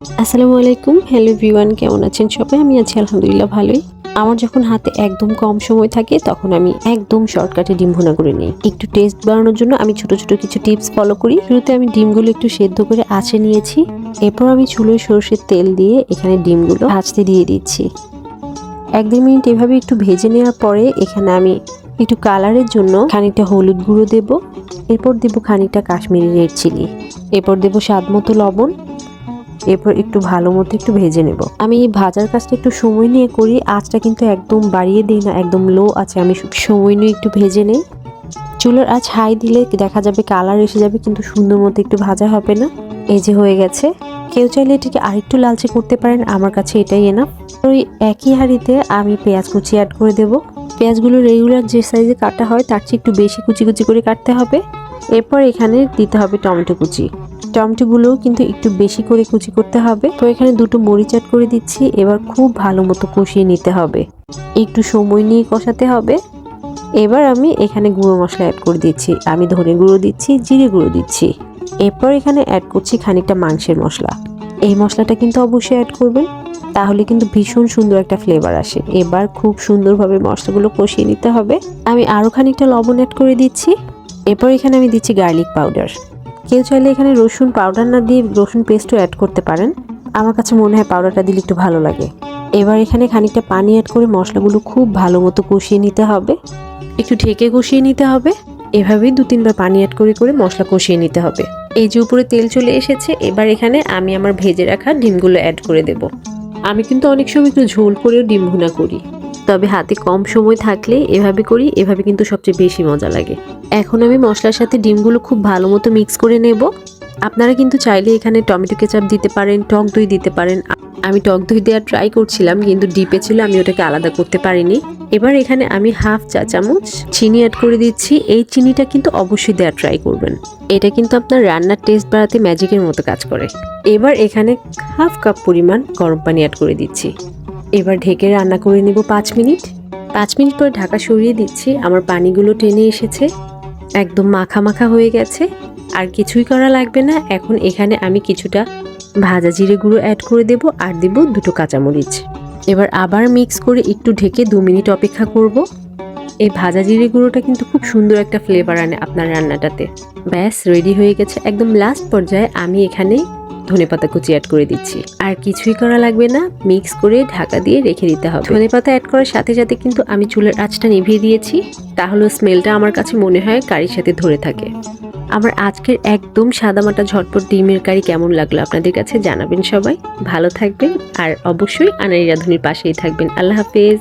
আসসালামু আলাইকুম। Hello V1 কেমন আছেন সবাই? আমি আছি আলহামদুলিল্লাহ ভালোই। আমার যখন হাতে একদম কম সময় থাকে, তখন আমি একদম শর্টকাটে ডিম ভুনা করে নিই। একটু টেস্ট বাড়ানোর জন্য আমি ছোট ছোট কিছু টিপস ফলো করি। শুরুতে আমি ডিমগুলো একটু সেদ্ধ করে আঁচে নিয়েছি। এরপর আমি চুলোয় সর্ষের তেল দিয়ে এখানে ডিমগুলো ভাজতে দিয়ে দিচ্ছি। এক দুই মিনিট এভাবে একটু ভেজে নেওয়ার পরে এখানে আমি একটু কালারের জন্য খানিকটা হলুদ গুঁড়ো দেব। এরপর দেব খানিকটা কাশ্মীরি রেড চিলি এরপর দেব স্বাদ মতো লবণ। এরপর একটু ভালো মতো একটু ভেজে নেব। আমি ভাজার কাজটা একটু সময় নিয়ে করি, আঁচটা কিন্তু একদম বাড়িয়ে দিই না, একদম লো আছে, আমি সময় নিয়ে একটু ভেজে নেই। চুলার আঁচ হাই দিলে দেখা যাবে কালার এসে যাবে, কিন্তু সুন্দর মতো একটু ভাজা হবে না। এই যে হয়ে গেছে। কেউ চাইলে এটিকে আরেকটু লালচে করতে পারেন, আমার কাছে এটাই এনাফ ওই একই হাঁড়িতে আমি পেঁয়াজ কুচি অ্যাড করে দেব। পেঁয়াজগুলো রেগুলার যে সাইজে কাটা হয়, তার চেয়ে একটু বেশি কুচি কুচি করে কাটতে হবে। এরপর এখানে দিতে হবে টমেটো কুচি। টমেটোগুলোও কিন্তু একটু বেশি করে কুচি করতে হবে। তো এখানে দুটো মরিচ অ্যাড করে দিচ্ছি। এবার খুব ভালো মতো কষিয়ে নিতে হবে। একটু সময় নিয়ে কষাতে হবে। এবার আমি এখানে গুঁড়ো মশলা অ্যাড করে দিচ্ছি। আমি ধনে গুঁড়ো দিচ্ছি, জিরে গুঁড়ো দিচ্ছি। এরপর এখানে অ্যাড করছি খানিকটা মাংসের মশলা। এই মশলাটা কিন্তু অবশ্যই অ্যাড করবেন। তাহলে কিন্তু ভীষণ সুন্দর একটা ফ্লেভার আসে। এবার খুব সুন্দরভাবে মশলাগুলো কষিয়ে নিতে হবে। আমি আরও খানিকটা লবণ অ্যাড করে দিচ্ছি। এরপর এখানে আমি দিচ্ছি গার্লিক পাউডার। কেউ চাইলে এখানে রসুন পাউডার না দিয়ে রসুন পেস্টও অ্যাড করতে পারেন। আমার কাছে মনে হয় পাউডারটা দিলে একটু ভালো লাগে। এবার এখানে খানিকটা পানি অ্যাড করে মশলাগুলো খুব ভালো মতো কষিয়ে নিতে হবে। একটু ঢেকে কষিয়ে নিতে হবে। এভাবেই দু তিনবার পানি অ্যাড করে করে মশলা কষিয়ে নিতে হবে। এই যে উপরে তেল চলে এসেছে, এবার এখানে আমি আমার ভেজে রাখা ডিমগুলো অ্যাড করে দেব। আমি কিন্তু অনেক সময় একটু ঝোল করেও ডিম ভুনা করি। তবে হাতে কম সময় থাকলে এভাবে করি, এভাবে কিন্তু সবচেয়ে বেশি মজা লাগে। এখন আমি মশলার সাথে ডিমগুলো খুব ভালো মতো মিক্স করে নেব। আপনারা কিন্তু চাইলে এখানে টমেটো কেচাপ দিতে পারেন, টক দই দিতে পারেন। আমি টক দই দেওয়ার ট্রাই করছিলাম, কিন্তু ডিপে ছিল, আমি ওটাকে আলাদা করতে পারিনি। এবার এখানে আমি হাফ চা চামচ চিনি অ্যাড করে দিচ্ছি। এই চিনিটা কিন্তু অবশ্যই দেওয়ার ট্রাই করবেন। এটা কিন্তু আপনার রান্নার টেস্ট বাড়াতে ম্যাজিকের মতো কাজ করে। এবার এখানে হাফ কাপ পরিমাণ গরম পানি অ্যাড করে দিচ্ছি। এবার ঢেকে রান্না করে নেব পাঁচ মিনিট। পাঁচ মিনিট পর ঢাকা সরিয়ে দিচ্ছি। আমার পানিগুলো টেনে এসেছে। একদম মাখা মাখা হয়ে গেছে। আর কিছুই করা লাগবে না। এখন এখানে আমি কিছুটা ভাজা জিরে গুঁড়ো অ্যাড করে দেব আর দেব দুটো কাঁচামরিচ। এবার আবার মিক্স করে একটু ঢেকে দু মিনিট অপেক্ষা করব। এই ভাজা জিরে গুঁড়োটা কিন্তু খুব সুন্দর একটা ফ্লেভার আনে আপনার রান্নাটাতে। ব্যাস রেডি হয়ে গেছে। একদম লাস্ট পর্যায়ে আমি এখানে ধনেপাতা কুচি অ্যাড করে দিচ্ছি। আর কিছুই করা লাগবে না মিক্স করে ঢাকা দিয়ে রেখে দিতে হবে। ধনেপাতা অ্যাড করার সাথে সাথে কিন্তু আমি চুলের আঁচটা নিভিয়ে দিয়েছি, তাহলে স্মেলটা আমার কাছে মনে হয় কারির সাথে ধরে থাকে। আমার আজকের একদম সাদামাটা ঝটপট ডিমের কারি কেমন লাগল আপনাদের কাছে জানাবেন সবাই। ভালো থাকবেন আর অবশ্যই আনারি রাঁধুনির পাশেই থাকবেন। আল্লাহ হাফেজ।